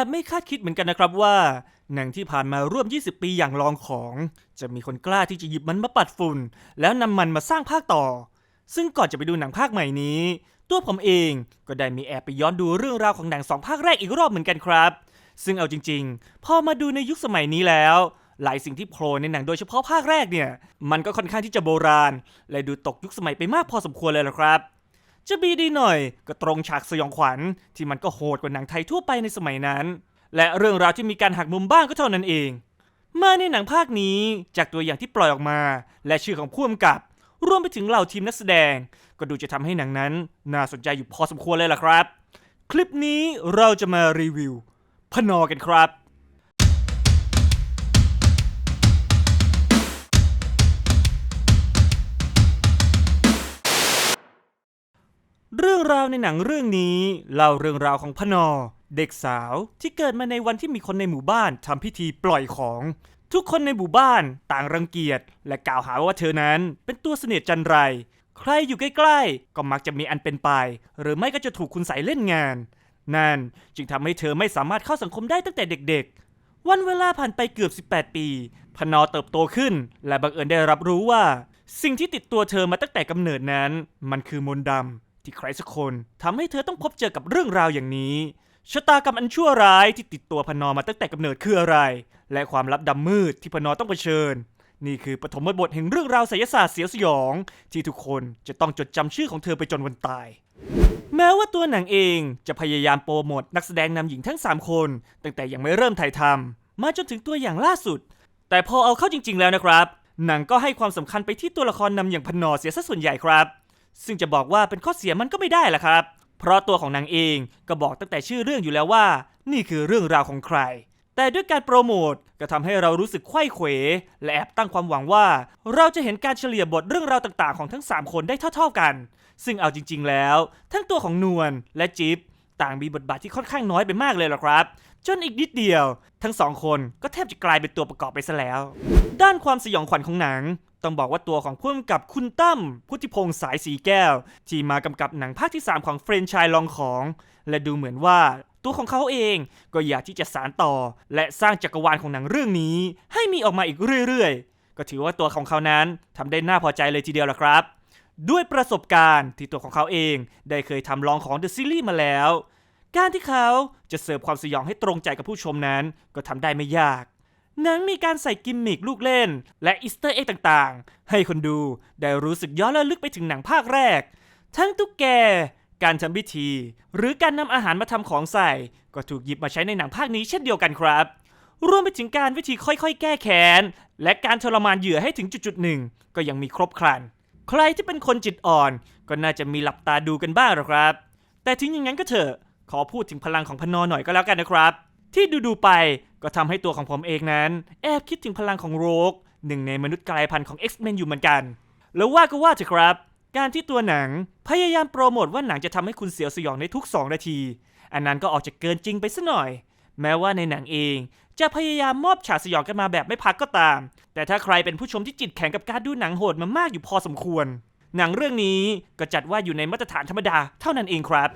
อบไม่คาดคิดเหมือนกันนะครับว่า หนังที่ผ่านมาร่วม 20 ปีอย่างลองของ จะมีคนกล้าที่จะหยิบมันมาปัดฝุ่น แล้วนำมันมาสร้างภาคต่อ ซึ่งก่อนจะไปดูหนังภาคใหม่นี้ ตัวผมเองก็ได้มีแอบไปย้อนดูเรื่องราวของหนังสองภาคแรกอีกรอบเหมือนกันครับ ซึ่งเอาจริง ๆ พอมาดูในยุคสมัยนี้แล้ว หลายสิ่งที่โผล่ในหนังโดยเฉพาะภาคแรกเนี่ย มันก็ค่อนข้างที่จะโบราณ และดูตกยุคสมัยไปมากพอสมควรเลยละครับ จะบีดีหน่อย ก็ตรงฉากสยองขวัญที่มันก็โหดกว่าหนังไทยทั่วไปในสมัยนั้น และเรื่องราวที่มีการหักมุมบ้างก็เท่านั้นเอง มาในหนังภาคนี้จากตัวอย่างที่ปล่อยออกมา และชื่อของผู้กำกับ รวมไปถึงเหล่าทีมนักแสดง ก็ดูจะทำให้หนังนั้น น่าสนใจอยู่พอสมควรเลยล่ะครับ คลิปนี้เราจะมารีวิว พนอกันครับ รื่องราวในหนังเรื่องนี้เล่าเรื่องราวของพนอ เด็กสาวที่เกิดมาในวันที่มีคนในหมู่บ้านทำพิธีปล่อยของ ทุกคนในหมู่บ้านต่างรังเกียจ และกล่าวหาว่าเธอนั้นเป็นตัวเสนียดจันไร ใครอยู่ใกล้ๆ ก็มักจะมีอันเป็นไป หรือไม่ก็จะถูกคุณใส่เล่นงาน นั่นจึงทำให้เธอไม่สามารถเข้าสังคมได้ตั้งแต่เด็กๆ วันเวลาผ่านไปเกือบ 18 ปี พนอเติบโตขึ้น และบังเอิญได้รับรู้ว่า สิ่งที่ติดตัวเธอมาตั้งแต่กำเนิดนั้น มันคือมนต์ดำ ที่ใครสักคนทำให้เธอต้องพบเจอกับเรื่องราวอย่างนี้ชะตากรรมอันชั่วร้ายที่ติดตัวพนอมาตั้งแต่กำเนิดคืออะไร และความลับดำมืดที่พนอต้องเผชิญ นี่คือปฐมบทแห่งเรื่องราวไสยศาสตร์เสียวสยอง ที่ทุกคนจะต้องจดจำชื่อของเธอไปจนวันตาย แม้ว่าตัวหนังเองจะพยายามโปรโมทนักแสดงนำหญิงทั้ง 3 คน ตั้งแต่ยังไม่เริ่มถ่ายทำมาจนถึงตัวอย่างล่าสุด แต่พอเอาเข้าจริง ๆ แล้วนะครับ หนังก็ให้ความสำคัญไปที่ตัวละครนำอย่างพนอเสียซะส่วนใหญ่ครับ ซึ่งจะบอกว่าเป็นข้อเสียมันก็ไม่ได้ละครับ เพราะตัวของนางเองก็บอกตั้งแต่ชื่อเรื่องอยู่แล้วว่า นี่คือเรื่องราวของใคร แต่ด้วยการโปรโมทก็ทำให้เรารู้สึกไข้เขวและแอบตั้งความหวังว่า เราจะเห็นการเฉลี่ยบทเรื่องราวต่างๆ ของทั้ง 3 คนได้เท่า ๆกัน ซึ่งเอาจริง ๆ แล้ว ทั้งตัวของนวลและจิ๊บ ต่างมีบทบาทที่ค่อนข้างน้อยไปมากเลยล่ะครับ จนอีกนิดเดียว ทั้งสองคนก็แทบจะกลายเป็นตัวประกอบไปซะแล้ว ด้านความสยองขวัญของหนัง ต้องบอกว่าตัวของผู้กำกับคุณตั้มพุทธิพงษ์สายสีแก้ว ที่มากำกับหนังภาคที่ 3 ของเฟรนชายลองของ และดูเหมือนว่าตัวของเขาเองก็อยากที่จะสานต่อ และสร้างจักรวาลของหนังเรื่องนี้ ให้มีออกมาอีกเรื่อยๆ ก็ถือว่าตัวของเขานั้นทำได้น่าพอใจเลยทีเดียวละครับ ด้วยประสบการณ์ที่ตัวของเขาเองได้เคยทำลองของ The Series มาแล้ว การที่เขาจะเสิร์ฟความสยองให้ตรงใจกับผู้ชมนั้น ก็ทำได้ไม่ยาก หนังมีการใส่กิมมิคลูกเล่น และอีสเตอร์เอ็กต่างๆ ให้คนดูได้รู้สึกย้อนระลึกไปถึงหนังภาคแรก ทั้งตุ๊กแก การทำพิธี หรือการนำอาหารมาทำของใส่ ก็ถูกหยิบมาใช้ในหนังภาคนี้เช่นเดียวกันครับรวมไปถึงการวิธีค่อยๆ แก้แค้น และการทรมานเหยื่อให้ถึงจุดๆหนึ่ง ก็ยังมีครบครัน ใครที่เป็นคนจิตอ่อน ก็น่าจะมีหลับตาดูกันบ้างหรอกครับ แต่ถึงอย่างนั้นก็เถอะ ขอพูดถึงพลังของพนอหน่อยก็แล้วกันนะครับ ที่ดูๆไปก็ทำให้ตัวของผมเองนั้น แอบคิดถึงพลังของโรกหนึ่งในมนุษย์กลายพันธุ์ของ X-Men อยู่เหมือนกัน แล้วว่าก็ว่าเถอะครับ การที่ตัวหนังพยายามโปรโมทว่าหนังจะทำให้คุณเสียวสยองในทุก 2 นาที อันนั้นก็ออกจะเกินจริงไปซะหน่อย แม้ว่าในหนังเอง จะพยายามมอบฉากสยองกันมาแบบไม่พักก็ตาม แต่ถ้าใครเป็นผู้ชมที่จิตแข็งกับการดูหนังโหดมามากอยู่พอสมควร หนังเรื่องนี้ก็จัดว่าอยู่ในมาตรฐานธรรมดาเท่านั้นเองครับ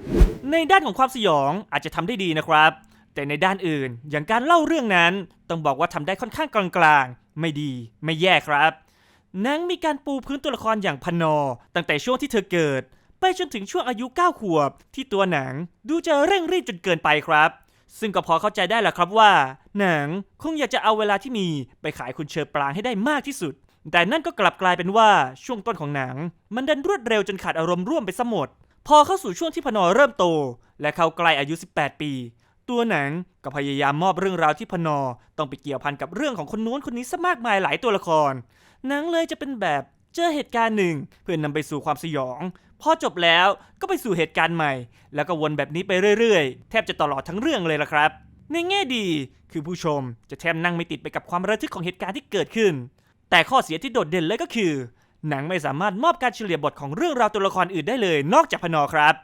ในด้านของความสยองอาจจะทำได้ดีนะครับ แต่ในด้านอื่นอย่างการเล่าเรื่องนั้น ต้องบอกว่าทำได้ค่อนข้างกลางๆ ไม่ดี ไม่แย่ครับหนังมีการปูพื้นตัวละครอย่างพนอ ตั้งแต่ช่วงที่เธอเกิด ไปจนถึงช่วงอายุ 9 ขวบ ที่ตัวหนังดูจะเร่งรีบจนเกินไปครับ ซึ่งก็พอเข้าใจได้แหละครับว่า หนังคงอยากจะเอาเวลาที่มีไปขายคุณเชอปรางให้ได้มากที่สุด แต่นั่นก็กลับกลายเป็นว่าช่วงต้นของหนัง มันดันรวดเร็วจนขาดอารมณ์ร่วมไปซะหมด พอเข้าสู่ช่วงที่พนอเริ่มโต และเข้าใกล้อายุ 18 ปี ตัวหนังก็พยายามมอบเรื่องราวที่พนอต้องไปเกี่ยวพันกับเรื่องของคนนู้นคนนี้ซะมากมายหลายตัวละครหนังเลยจะเป็นแบบเจอเหตุการณ์หนึ่ง เพื่อนนำไปสู่ความสยอง พอจบแล้วก็ไปสู่เหตุการณ์ใหม่ แล้วก็วนแบบนี้ไปเรื่อยๆ แทบจะตลอดทั้งเรื่องเลยละครับ ในแง่ดีคือผู้ชมจะแทบนั่งไม่ติดไปกับความระทึกของเหตุการณ์ที่เกิดขึ้น แต่ข้อเสียที่โดดเด่นเลยก็คือ หนังไม่สามารถมอบการเฉลี่ยบทของเรื่องราวตัวละครอื่นได้เลย นอกจากพนอครับ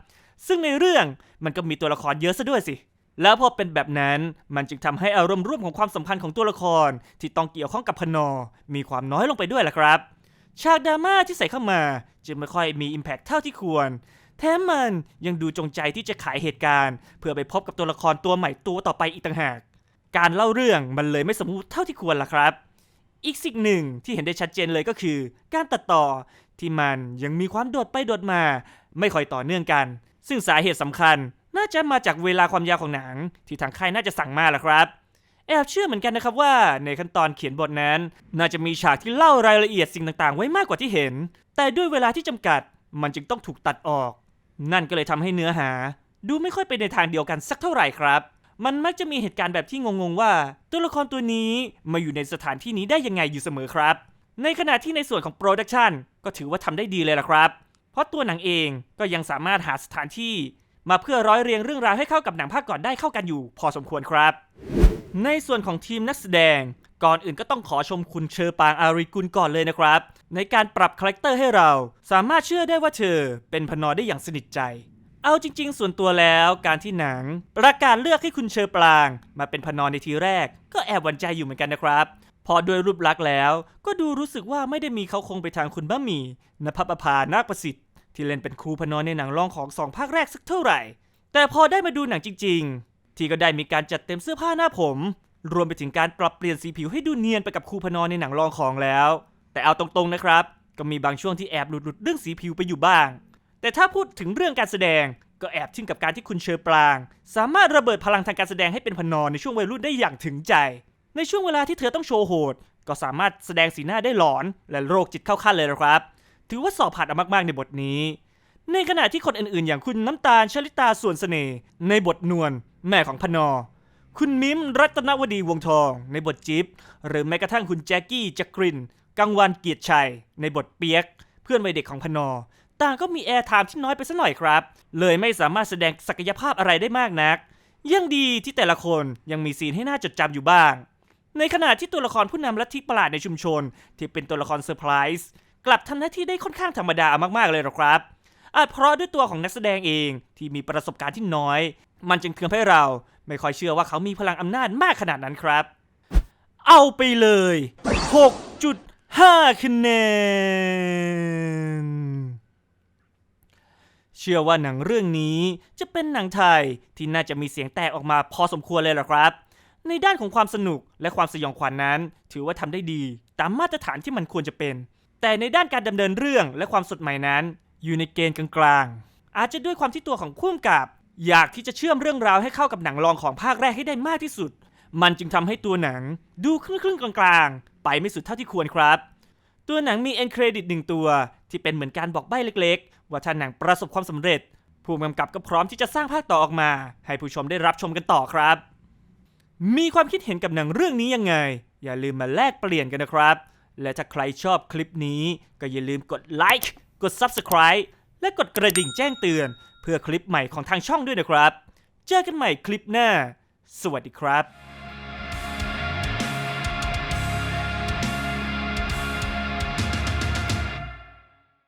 ซึ่งในเรื่องมันก็มีตัวละครเยอะซะด้วยสิแล้วพอเป็นแบบนั้นมันจึงทำให้อารมณ์ร่วมของความสัมพันธ์ของตัวละคร ที่ต้องเกี่ยวข้องกับพนอ มีความน้อยลงไปด้วยล่ะครับ ฉากดราม่าที่ใส่เข้ามาจึงไม่ค่อยมี Impact เท่าที่ควร แถมมันยังดูจงใจที่จะขายเหตุการณ์ เพื่อไปพบกับตัวละครตัวใหม่ตัวต่อไปอีกต่างหาก การเล่าเรื่องมันเลยไม่สมูทเท่าที่ควรล่ะครับ อีกสิ่งหนึ่งที่เห็นได้ชัดเจนเลยก็คือ การตัดต่อที่มันยังมีความโดดไปโดดมา ไม่ค่อยต่อเนื่องกัน ซึ่งสาเหตุสำคัญ น่าจะมาจากเวลาความยาวของหนัง ที่ทางค่ายน่าจะสั่งมาแหละครับ แอบเชื่อเหมือนกันนะครับว่าในขั้นตอนเขียนบทนั้น น่าจะมีฉากที่เล่ารายละเอียดสิ่งต่างๆ ไว้มากกว่าที่เห็น แต่ด้วยเวลาที่จำกัด มันจึงต้องถูกตัดออก นั่นก็เลยทำให้เนื้อหา ดูไม่ค่อยไปในทางเดียวกันสักเท่าไหร่ครับ มันมักจะมีเหตุการณ์แบบที่งงๆว่า ตัวละครตัวนี้มาอยู่ในสถานที่นี้ได้ยังไงอยู่เสมอครับ ในขณะที่ในส่วนของโปรดักชันก็ถือว่าทำได้ดีเลยล่ะครับ เพราะตัวหนังเองก็ยังสามารถหาสถานที่ มาเพื่อร้อยเรียงเรื่องราวให้เข้ากับหนังภาคก่อนได้เข้ากันอยู่ พอสมควรครับ ในส่วนของทีมนักแสดง ก่อนอื่นก็ต้องขอชมคุณเชอปางอาริกุลก่อนเลยนะครับ ในการปรับคาแรคเตอร์ให้เรา สามารถเชื่อได้ว่าเธอเป็นพนอได้อย่างสนิทใจ เอาจริง ๆ ส่วนตัวแล้วการที่หนัง ประกาศเลือกให้คุณเชอปราง มาเป็นพนอในทีแรก ก็แอบหวั่นใจอยู่เหมือนกันนะครับพอด้วยรูปลักษณ์แล้ว ก็ดูรู้สึกว่าไม่ได้มีเขาคงไปทางคุณบ้ามีนภปภานาคประสิทธิ์ที่เล่นเป็นครูพนอในหนังรองของสองภาคแรกสักเท่าไหร่ แต่พอได้มาดูหนังจริง ๆ ที่ก็ได้มีการจัดเต็มเสื้อผ้าหน้าผม รวมไปถึงการปรับเปลี่ยนสีผิวให้ดูเนียนไปกับครูพนอในหนังรองของแล้ว แต่เอาตรงๆนะครับ ก็มีบางช่วงที่แอบหลุดๆเรื่องสีผิวไปอยู่บ้าง แต่ถ้าพูดถึงเรื่องการแสดงก็แอบทึ่งกับการที่คุณเชอปราง สามารถระเบิดพลังทางการแสดงให้เป็นพนอในช่วงวัยรุ่นได้อย่างถึงใจ ในช่วงเวลาที่เธอต้องโชว์โหด ก็สามารถแสดงสีหน้าได้หลอน และโรคจิตเข้าขั้นเลยนะครับ ถือว่าสอบผ่านมากๆในบทนี้ ในขณะที่คนอื่นๆ อย่างคุณน้ำตาลชลิตาส่วนเสน่ห์ในบทนวล แม่ของพนอ คุณมิมรัตนวดีวงทองในบทจิ๊บหรือแม้กระทั่งคุณแจ็คกี้จักรินกังวันเกียรติชัย ในบทเปียก เพื่อนวัยเด็กของพนอ ต่างก็มีแอร์ไทม์ที่น้อยไปสักหน่อยครับ เลยไม่สามารถแสดงศักยภาพอะไรได้มากนัก ยังดีที่แต่ละคนยังมีซีนให้น่าจดจำอยู่บ้าง ในขณะที่ตัวละครผู้นำลัทธิประหลาดในชุมชน ที่เป็นตัวละครเซอร์ไพรส์กลับทำหน้าที่ได้ค่อนข้างธรรมดามากๆเลยหรอครับอาจเพราะด้วยตัวของนักแสดงเองที่มีประสบการณ์ที่น้อย มันจึงทำให้เราไม่ค่อยเชื่อว่าเขามีพลังอำนาจมากขนาดนั้นครับ เอาไปเลย 6.5 คะแนน เชื่อว่าหนังเรื่องนี้จะเป็นหนังไทยที่น่าจะมีเสียงแตกออกมาพอสมควรเลยล่ะครับ ในด้านของความสนุกและความสยองขวัญนนั้น ถือว่าทำได้ดี ตามมาตรฐานที่มันควรจะเป็น แต่ในด้านการดำเนินเรื่องและความสดใหม่นั้น อยู่ในเกณฑ์กลางๆอาจจะด้วยความที่ตัวของผู้กำกับ อยากที่จะเชื่อมเรื่องราวให้เข้ากับหนังรองของภาคแรกให้ได้มากที่สุด มันจึงทำให้ตัวหนังดูครึ่งๆกลางๆ ไปไม่สุดเท่าที่ควรครับ ตัวหนังมีเอ็นเครดิตหนึ่งตัว ที่เป็นเหมือนการบอกใบ้เล็กๆ ว่าถ้าหนังประสบความสำเร็จ ผู้กำกับก็พร้อมที่จะสร้างภาคต่อออกมา ให้ผู้ชมได้รับชมกันต่อครับ มีความคิดเห็นกับหนังเรื่องนี้ยังไง อย่าลืมมาแลกเปลี่ยนกันนะครับ และถ้าใครชอบคลิปนี้ก็อย่าลืมกดไลค์กด Subscribe และกดกระดิ่งแจ้งเตือน เพื่อคลิปใหม่ของทางช่องด้วยนะครับ เจอกันใหม่คลิปหน้า สวัสดีครับ